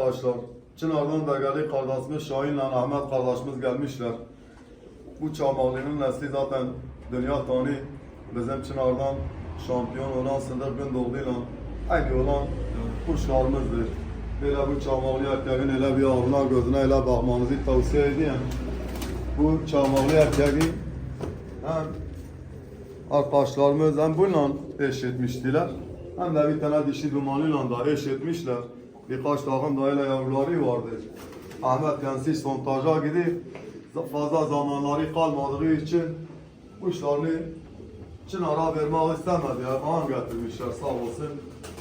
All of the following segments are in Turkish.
Arkadaşlar Çınar'dan da geldi kardeşimiz Şahin'le Ahmet kardeşimiz gelmişler. Bu Çamalı'nın nesli zaten dünya tanı. Bizim Çınar'dan şampiyon olan Sıdık Gündoğdu'yla aynı olan kuşlarımızdır. Böyle bu Çamalı erkeğin hele bir ağına gözüne hele bakmanızı tavsiye ediyorum. Bu Çamalı erkeği hem arkadaşlarımız hem bununla eş etmiştiler. Hem de bir tane dişi dumanıyla da eş etmişler. Birkaç takım da öyle yavruları vardı. Ahmet kendisi sontaja gidip fazla zamanları kalmadığı için kuşlarını Çınar'a vermek istemedi. Aman getirmişler sağ olsun.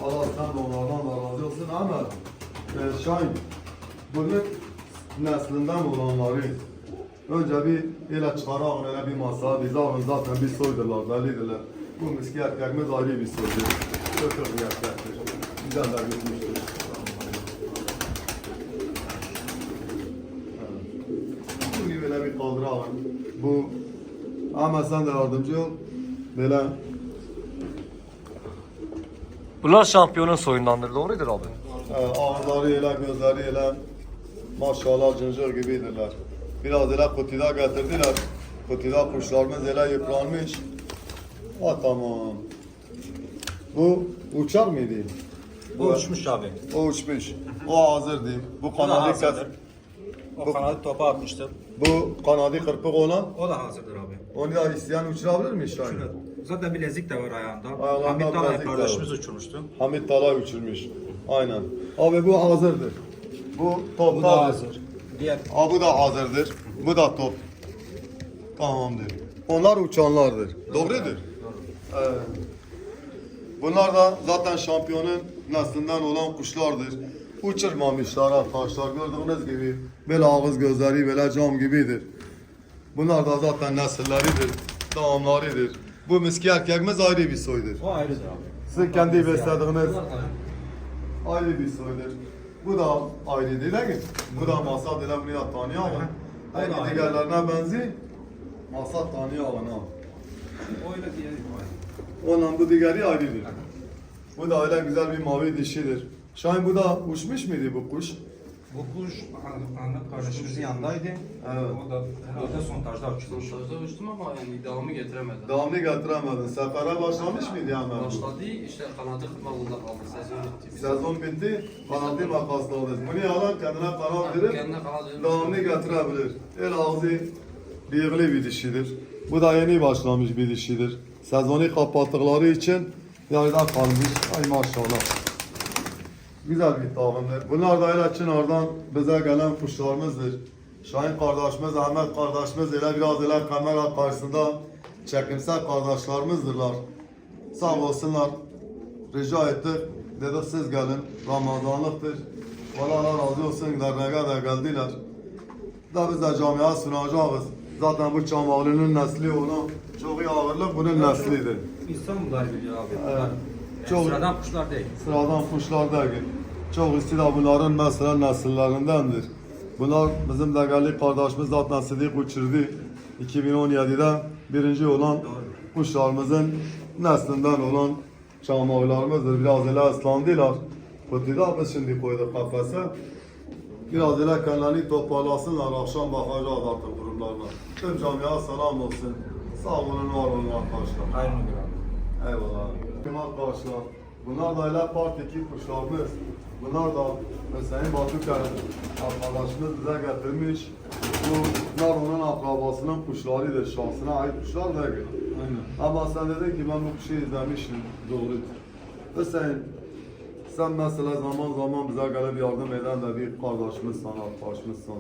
Allah sen de onlardan da razı olsun ama e, Şahin bunun neslinden olanları Önce bir ele çıkaran öyle bir masa, biz alın zaten bir soydurlar, bellidirler. Bu miski erkekimiz ayrı bir soydur. Çok bir erkektir. Güzel de gitmiştir. Evet. Kaldıralım. Bu ama sen de yardımcı ol. Böyle Bunlar şampiyonun soyundandır, doğrudur abi. e, ağızları ile gözleri ile maşallah cıncır gibidirler. Biraz ile kutuda getirdiler. Kutuda kuşlarımız ile yıpranmış. Ha tamam. Bu uçar mıydı? Bu uçmuş abi. O uçmuş. O hazır diyeyim. Bu kanadı hazırdır. O kanadı topa atmıştım. Bu kanadı kırpık olan O da hazırdır abi. onu da isteyen uçurabilir mi Şahin? Şunu, zaten bilezik de var ayağında. Ayağında Hamit Talay bilezik de kardeşimiz uçurmuştu. Hamit Talay uçurmuş. Aynen. Abi bu hazırdır. Bu Bu toptadır. da hazır. Diğer Aa, bu da hazırdır. Bu da top. Tamamdır. Onlar uçanlardır. Doğrudur. Evet. Bunlar da zaten şampiyonun neslinden olan kuşlardır. Uçurmamışlar arkadaşlar. Gördüğünüz gibi böyle ağız gözleri böyle cam gibidir. Bunlar da zaten nesilleridir. Tamamlarıdır. Bu miski erkekimiz ayrı bir soydur. o ayrıdır abi. Sizin kendi beslediğiniz ayrı bir soydur. Bu da ayrı değil mi? Bu da masat ile bunu da tanıyalım. Aynı diğerlerine benziyor. Masat tanıyalım ha. Onunla bu diğeri ayrıdır. Bu da öyle güzel bir mavi dişidir. Şahin bu da uçmuş muydu bu kuş? Bu kuş Ahmet kardeşimizin yanındaydı. Evet. O da o da sontajda uçmuş. Montajda uçtum ama yani devamı getiremedim. Devamlı getiremedin. Sefere başlamış mıydı hemen bu? Başladı işte kanadı kırmalında kaldı. Sezon bitti. Sezon bitti. Kanadı makasladı. Bunu yalan kendine kanat verir. Kendine kanat verir. Devamlı getirebilir. El ağzı bıyıklı bir dişidir. Bu da yeni başlamış bir dişidir. Sezonu kapattıkları için yarıda kalmış. Ay maşallah. Güzel bir takımdır. Bunlar da öyle Çınar'dan bize gelen kuşlarımızdır. Şahin kardeşimiz, Ahmet kardeşimiz öyle biraz öyle kamera karşısında çekimsel kardeşlerimizdirler. Sağ olsunlar. Rica ettik. Dedik siz gelin. Ramazanlıktır. Valla Allah razı olsun. Derneğe de geldiler. Da biz de camiye sunacağız. Zaten bu Çamağlı'nın nesli olan çok iyi ağırlık bunun neslidir. İstanbul'da biliyor abi. Evet. Bunlar, Çok- yani sıradan kuşlar değil. Sıradan kuşlar değil. Çok istila bunların mesela nesillerindendir. Bunlar bizim değerli kardeşimiz zaten Sıdık uçurdu. 2017'de birinci olan kuşlarımızın neslinden olan çamağlarımızdır. Biraz öyle ıslandılar. Kutuda biz şimdi koyduk kafese. Biraz öyle kendilerini toparlasınlar. Akşam bakacağız artık durumlarına. Tüm camiye selam olsun. Sağ olun, var olun arkadaşlar. Abi. Eyvallah. Tüm arkadaşlar, bunlar da öyle part 2 kuşlarımız. Bunlar da mesela Batıköy arkadaşımız bize getirmiş. Bunlar onun akrabasının kuşlarıdır, şahsına ait kuşlar değil. Aynen. Ama sen dedin ki ben bu kuşu izlemişim. Doğrudur. Ve sen, mesela zaman zaman bize gelip yardım eden de bir kardeşimiz sana, arkadaşımızsan.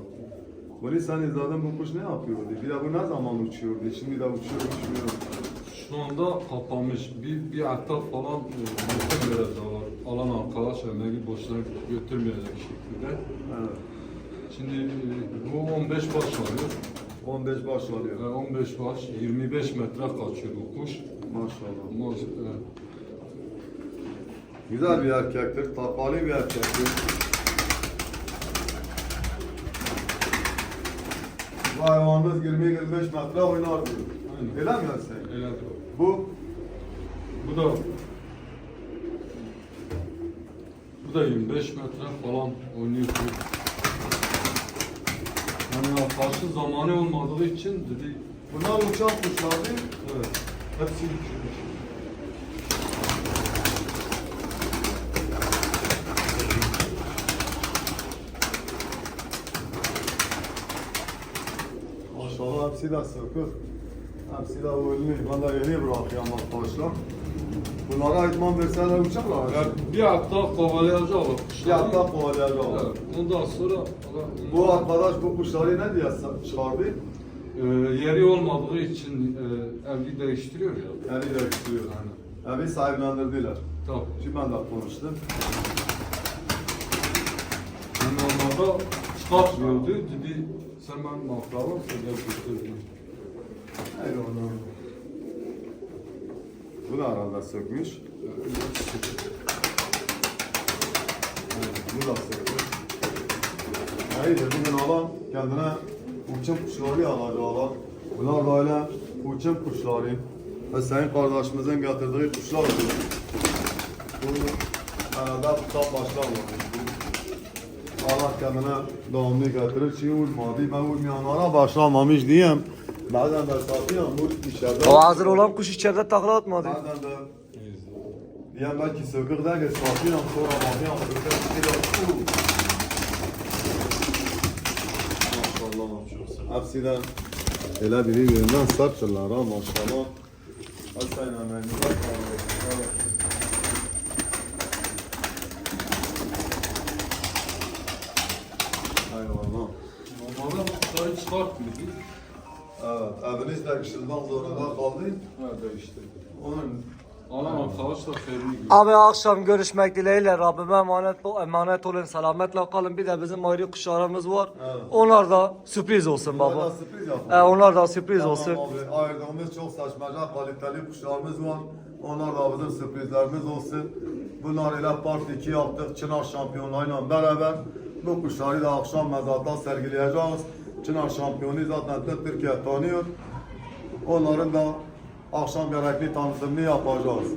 Bunu sen izledin bu kuş ne yapıyordu? Bir de bu ne zaman uçuyordu? Şimdi de uçuyor, uçmuyor. Şu anda kapanmış. Bir, bir etraf falan e, götürmeyeceğiz var. Alan arkadaş emeği boşuna götürmeyecek şekilde. Evet. Şimdi e, bu 15 baş alıyor. 15 baş alıyor. E, 15 baş, 25 metre kaçıyor bu kuş. Maşallah. E, Güzel bir erkektir, takvalı bir erkektir. Bu hayvanımız 20-25 metre oynar mi sen? öyledir. Bu Bu da Bu da 25 metre falan oynuyor. Yani arkadaşın zamanı olmadığı için dedi Bunlar uçak kuşları. evet. Hepsi uçuyor. Maşallah hepsi de sökük. Hepsi de oynuyor. Ben de yeni bırakıyorum arkadaşlar. Bunlara idman verseler uçaklar. Yani bir hafta kovalayacak o Bir kuşları. hafta kovalayacağım. Evet, Ondan sonra Bu arkadaş bu kuşları ne diye çıkardı? e, yeri olmadığı için e, evi değiştiriyor ya. Yani değiştiriyor. Evi sahiplendirdiler. Tabii. Şimdi ben de konuştum. Yani normalde çıkartmıyordu. Dedi sen ben mafra varsa gel Bu da arada sökmüş. Bu da sökmüş. Hayır, bugün alan kendine uçum kuşları alacaklar. Bunlar böyle uçum kuşları. Ve senin kardeşimizin getirdiği kuşlar oluyor. Bu arada kitap başlamamış. Allah kendine devamlı getirir. Çünkü uymadı. Ben uymayanlara başlamamış diyeyim. Bazen de satıyorum bu içeride. O hazır olan kuş içeride takla atmadı. Bazen de diyen belki sökük der ki satıyorum sonra bakıyorum sökük çıkıyor. Maşallah. Hepsi de öyle biri birinden sertçılar ha maşallah. Hadi sen hemen bak. Eyvallah. Normalde çıkartmıyordu. Evet, eviniz de kışından zorunda kaldı. Ha değiştirdi. Onun arkadaş da Fermi gibi. Abi akşam görüşmek dileğiyle Rabbime emanet, emanet olun, selametle kalın. Bir de bizim ayrı kuşlarımız var. Evet. Onlar da sürpriz olsun baba. baba. sürpriz yapın. E, onlar da sürpriz Tamam olsun. Abi, ayırdığımız çok saçmaca kaliteli kuşlarımız var. Onlar da bizim sürprizlerimiz olsun. Bunlar ile part 2 yaptık Çınar şampiyonlarıyla beraber. Bu kuşları da akşam mezata sergileyeceğiz. Çınar şampiyonu zaten tüm Türkiye tanıyor. Onların da akşam gerekli tanıtımını yapacağız.